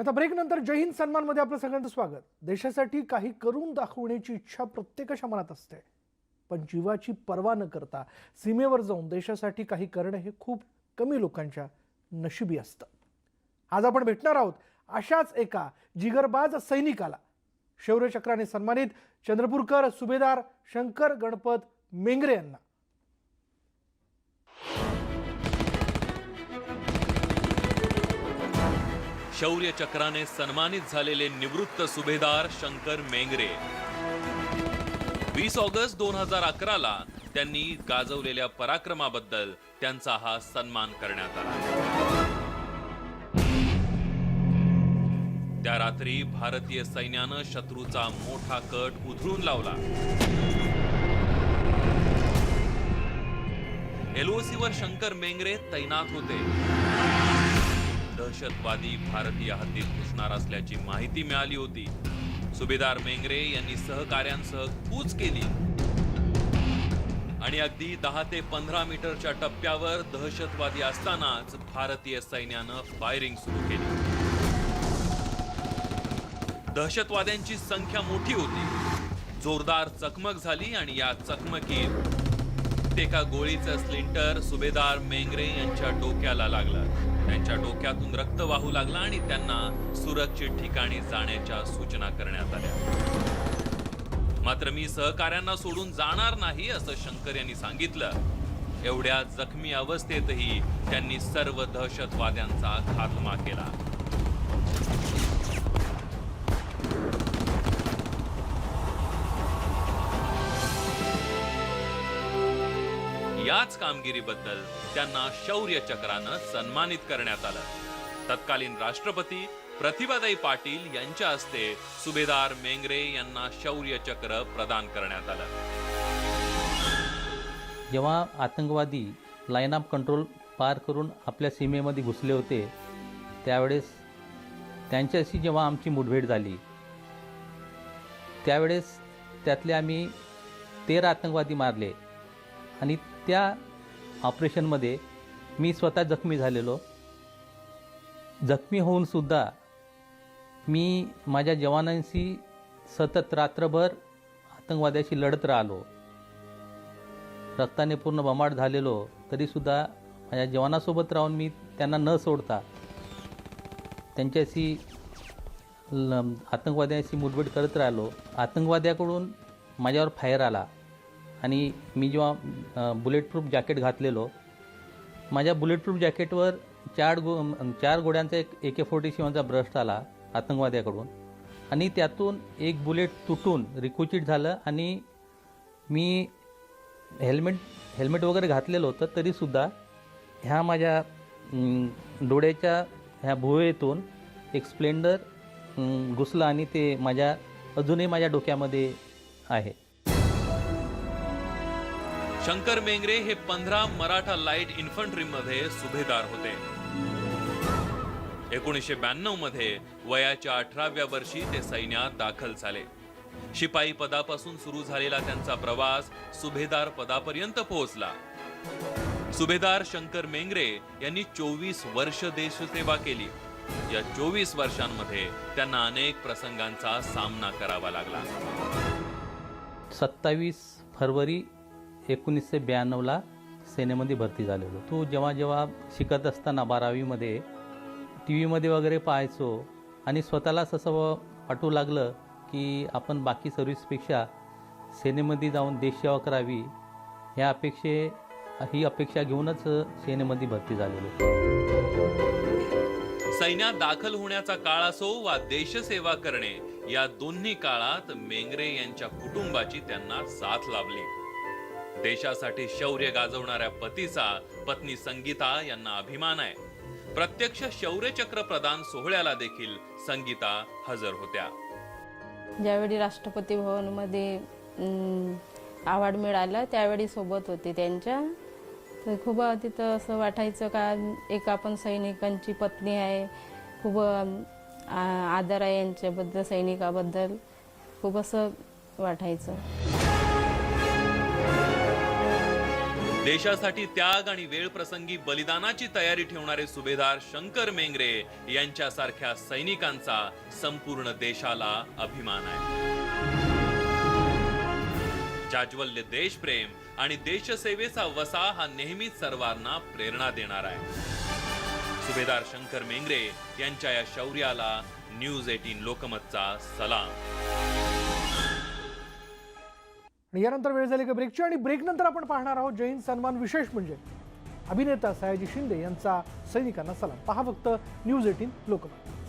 आता ब्रेक नंतर जय हिंद सन्मानमध्ये आपलं सगळ्यांचं स्वागत. देशासाठी काही करून दाखवण्याची इच्छा प्रत्येकाच्या मनात असते. पण जीवाची पर्वा न करता सीमेवर जाऊन देशासाठी काही करणं हे खूप कमी लोकांच्या नशिबी असतं. आज आपण भेटणार आहोत अशाच एका जिगरबाज सैनिकाला. शौर्यचक्राने सन्मानित चंद्रपूरकर सुभेदार शंकर गणपत मेंगरे यांना. शौर्य चक्राने सन्मानित झालेले निवृत्त सुभेदार शंकर मेंगरे. वीस ऑगस्ट दोन हजार अकराला त्यांनी गाजवलेल्या पराक्रमाबद्दल त्यांचा हा सन्मान करण्यात आला. त्या रात्री भारतीय सैन्यानं शत्रूचा मोठा कट उधळून लावला. एलओसीवर वर शंकर मेंगरे तैनात होते. दहशतवादी भारतीय हद्दीत घुसणार असल्याची माहिती मिळाली होती. सुभेदार मेंगरे यांनी सहकाऱ्यांसह कूच केली. आणि अगदी दहा ते पंधरा मीटरच्या टप्प्यावर दहशतवादी असतानाच भारतीय सैन्यानं फायरिंग सुरू केली. दहशतवाद्यांची संख्या मोठी होती. जोरदार चकमक झाली आणि या चकमकीत एका गोळीचा स्लिंटर सुभेदार मेंगरे यांच्या डोक्याला लागला. त्यांच्या डोक्यातून रक्त वाहू लागला आणि त्यांना सुरक्षित ठिकाणी जाण्याच्या सूचना करण्यात आल्या. मात्र मी सहकाऱ्यांना सोडून जाणार नाही असं शंकर यांनी सांगितलं. एवढ्या जखमी अवस्थेतही त्यांनी सर्व दहशतवाद्यांचा खात्मा केला. याच कामगिरीबद्दल त्यांना शौर्य चक्रानं सन्मानित करण्यात आलं. तत्कालीन राष्ट्रपती प्रतिभाताई पाटील यांच्या हस्ते सुभेदार मेंगरे यांना शौर्य चक्र प्रदान करण्यात आलं. जेव्हा आतंकवादी लाईन ऑफ कंट्रोल पार करून आपल्या सीमेमध्ये घुसले होते त्यावेळेस त्यांच्याशी जेव्हा आमची मुठभेट झाली त्यावेळेस त्यातले आम्ही तेरा आतंकवादी मारले आणि त्या ऑपरेशनमध्ये मी स्वतः जखमी झालेलो. जखमी होऊनसुद्धा मी माझ्या जवानांशी सतत रात्रभर आतंकवाद्याशी लढत राहिलो. रक्ताने पूर्ण बमाट झालेलो तरीसुद्धा माझ्या जवानासोबत राहून मी त्यांना न सोडता त्यांच्याशी आतंकवाद्यांशी मुठभेट करत राहिलो. आतंकवाद्याकडून माझ्यावर फायर आला. आणि मी जेव्हा बुलेट प्रूफ जॅकेट घातलेलो माझ्या बुलेट प्रूफ जॅकेटवर चार गो चार गोड्यांचा एक ए के फोर्टी सेवनचा ब्रस्ट आला आतंकवाद्याकडून. आणि त्यातून एक बुलेट तुटून रिकुचिट झालं आणि मी हेल्मेट हेल्मेट वगैरे घातलेलं होतं तरीसुद्धा ह्या माझ्या डोळ्याच्या ह्या भुवेतून एक स्प्लेंडर घुसलं आणि ते माझ्या अजूनही माझ्या डोक्यामध्ये आहे. शंकर मेंगरे हे पंधरा मराठा लाइट इन्फंट्री मध्ये सुभेदार होते. एकोणीसशे ब्याण्णवमध्ये वयाच्या अठराव्या वर्षी ते सैन्यात दाखल झाले. शिपाई पदापासून सुरू झालेला त्यांचा प्रवास सुभेदार पदापर्यंत पोहोचला. सुभेदार शंकर मेंगरे यांनी चोवीस वर्ष देशसेवा केली. या चोवीस वर्षांमध्ये त्यांना अनेक प्रसंगांचा सामना करावा लागला. सत्तावीस फरवरी एकोणीसशे ब्याण्णवला सेनेमध्ये भरती झालेलो. तो जेव्हा जेव्हा शिकत असताना बारावीमध्ये टी व्हीमध्ये वगैरे पाहायचो आणि स्वतःलाच असं वाटू लागलं की आपण बाकी सर्व्हिसपेक्षा सेनेमध्ये जाऊन देशसेवा करावी ह्या अपेक्षे ही अपेक्षा घेऊनच सेनेमध्ये भरती झालेलो. सैन्यात दाखल होण्याचा काळ असो वा देशसेवा करणे या दोन्ही काळात मेंगरे यांच्या कुटुंबाची त्यांना साथ लाभली. देशासाठी शौर्य गाजवणाऱ्या पतीचा पत्नी संगीता यांना अभिमान आहे. प्रत्यक्ष शौर्यचक्र प्रदान सोहळ्याला देखील संगीता हजर होत्या. ज्यावेळी राष्ट्रपती भवनमध्ये अवॉर्ड मिळाला त्यावेळी सोबत होते त्यांच्या. तर खूप तिथं असं वाटायचं का एक आपण सैनिकांची पत्नी आहे. खूप आ- आदर आहे यांच्याबद्दल सैनिकाबद्दल. खूप असं वाटायचं. देशासाठी त्याग आणि वेळ प्रसंगी बलिदानाची तयारी ठेवणारे सुभेदार शंकर मेंगरे यांच्यासारख्या सैनिकांचा संपूर्ण देशाला अभिमान आहे. जाज्वल्य देशप्रेम आणि देशसेवेचा वसा हा नेहमीच सर्वांना प्रेरणा देणार आहे. सुभेदार शंकर मेंगरे यांच्या या शौर्याला न्यूज एटीन लोकमतचा सलाम. आणि यानंतर वेळ झाली का ब्रेकची? आणि ब्रेकनंतर आपण पाहणार आहोत जैन सन्मान विशेष म्हणजे. अभिनेता सयाजी शिंदे यांचा सैनिकांना सलाम. पहा फक्त न्यूज एटीन लोकमत.